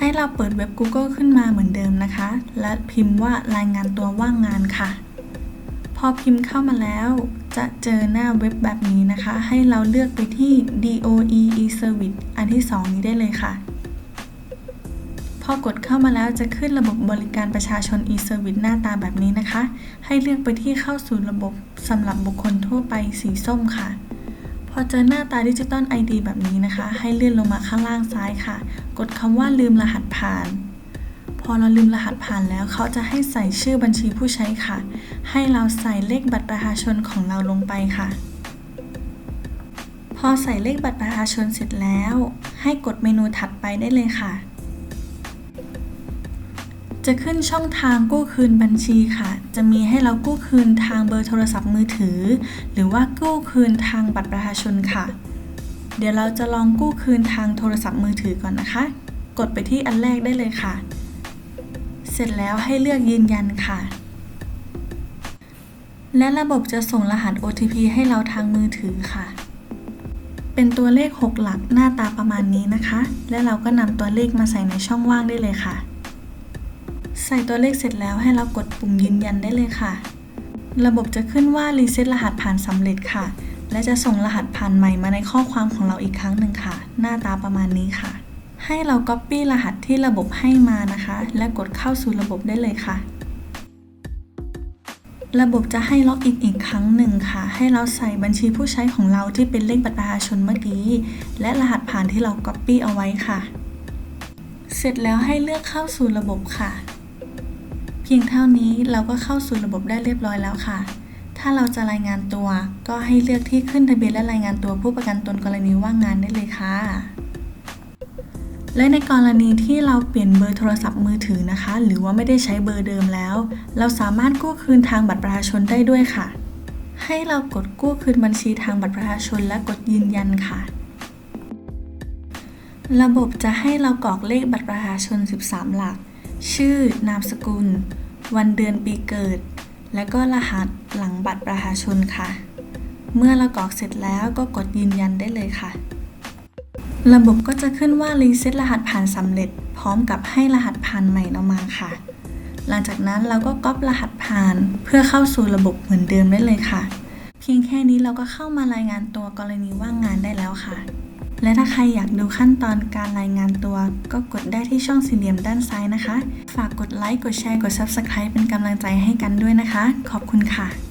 ให้เราเปิดเว็บ Google ขึ้นมาเหมือนเดิมนะคะ และพิมพ์ว่ารายงานตัวว่างงานค่ะ พอพิมพ์เข้ามาแล้ว จะเจอหน้าเว็บแบบนี้นะคะ ให้เราเลือกไปที่ DOE e-service อันที่ 2 นี้ได้เลยค่ะ พอกดเข้ามาแล้วจะขึ้นระบบบริการประชาชน e-service หน้าตาแบบนี้นะคะ ให้เลือกไปที่เข้าสู่ระบบสำหรับบุคคลทั่วไปสีส้มค่ะ อเจอหน้าตาดิจิตอล ID แบบนี้นะคะ ให้เลื่อนลงมาข้างล่างซ้ายค่ะ กดคำว่าลืมรหัสผ่าน พอเราลืมรหัสผ่านแล้วเขาจะให้ใส่ชื่อบัญชีผู้ใช้ค่ะ ให้เราใส่เลขบัตรประชาชนของเราลงไปค่ะ พอใส่เลขบัตรประชาชนเสร็จแล้ว ให้กดเมนูถัดไปได้เลยค่ะ จะขึ้นช่องทางกู้คืนบัญชีค่ะ จะมีให้เรากู้คืนทางเบอร์โทรศัพท์มือถือ หรือว่ากู้คืนทางบัตรประชาชนค่ะ เดี๋ยวเราจะลองกู้คืนทางโทรศัพท์มือถือก่อนนะคะ กดไปที่อันแรกได้เลยค่ะ เสร็จแล้วให้เลือกยืนยันค่ะ และระบบจะส่งรหัส OTP ให้เราทางมือถือค่ะ เป็นตัวเลข 6 หลักหน้าตาประมาณนี้นะคะ และเราก็นำตัวเลขมาใส่ในช่องว่างได้เลยค่ะ ใส่ตัวเลขเสร็จแล้วให้เรากดปุ่มยืนยันได้เลยค่ะ ระบบจะขึ้นว่ารีเซ็ตรหัสผ่านสำเร็จค่ะ และจะส่งรหัสผ่านใหม่มาในข้อความของเราอีกครั้งหนึ่งค่ะ หน้าตาประมาณนี้ค่ะ ให้เรา Copy รหัสที่ระบบให้มานะคะ และกดเข้าสู่ระบบได้เลยค่ะ ระบบจะให้ล็อกอินอีกครั้งหนึ่งค่ะ ให้เราใส่บัญชีผู้ใช้ของเราที่เป็นเลขบัตรประชาชนเมื่อกี้ และรหัสผ่านที่เรา Copy เอาไว้ค่ะเสร็จแล้วให้เลือกเข้าสู่ระบบค่ะ พียงเท่านี้เราก็เข้าสู่ระบบได้เรียบร้อยแล้วค่ะ ถ้าเราจะรายงานตัว ก็ให้เลือกที่ขึ้นทะเบียนและรายงานตัวผู้ประกันตนกรณีว่างงานได้เลยค่ะ และในกรณีที่เราเปลี่ยนเบอร์โทรศัพท์มือถือนะคะ หรือว่าไม่ได้ใช้เบอร์เดิมแล้ว เราสามารถกู้คืนทางบัตรประชาชนได้ด้วยค่ะ ให้เรากดกู้คืนบัญชีทางบัตรประชาชนและกดยืนยันค่ะระบบจะให้เรากรอกเลขบัตรประชาชน 13 หลัก ชื่อนามสกุล วันเดือนปีเกิด และก็รหัสหลังบัตรประชาชนค่ะ เมื่อเรากรอกเสร็จแล้วก็กดยืนยันได้เลยค่ะ ระบบก็จะขึ้นว่ารีเซ็ตรหัสผ่านสำเร็จ พร้อมกับให้รหัสผ่านใหม่เรามาค่ะ หลังจากนั้นเราก็ก๊อปรหัสผ่านเพื่อเข้าสู่ระบบเหมือนเดิมได้เลยค่ะ เพียงแค่นี้เราก็เข้ามารายงานตัวกรณีว่างงานได้แล้วค่ะ และถ้าใครอยากดูขั้นตอนการรายงานตัว ก็กดได้ที่ช่องสี่เหลี่ยมด้านซ้ายนะคะ ฝากกดไลค์ กดแชร์ กด Subscribe เป็นกำลังใจให้กันด้วยนะคะ ขอบคุณค่ะ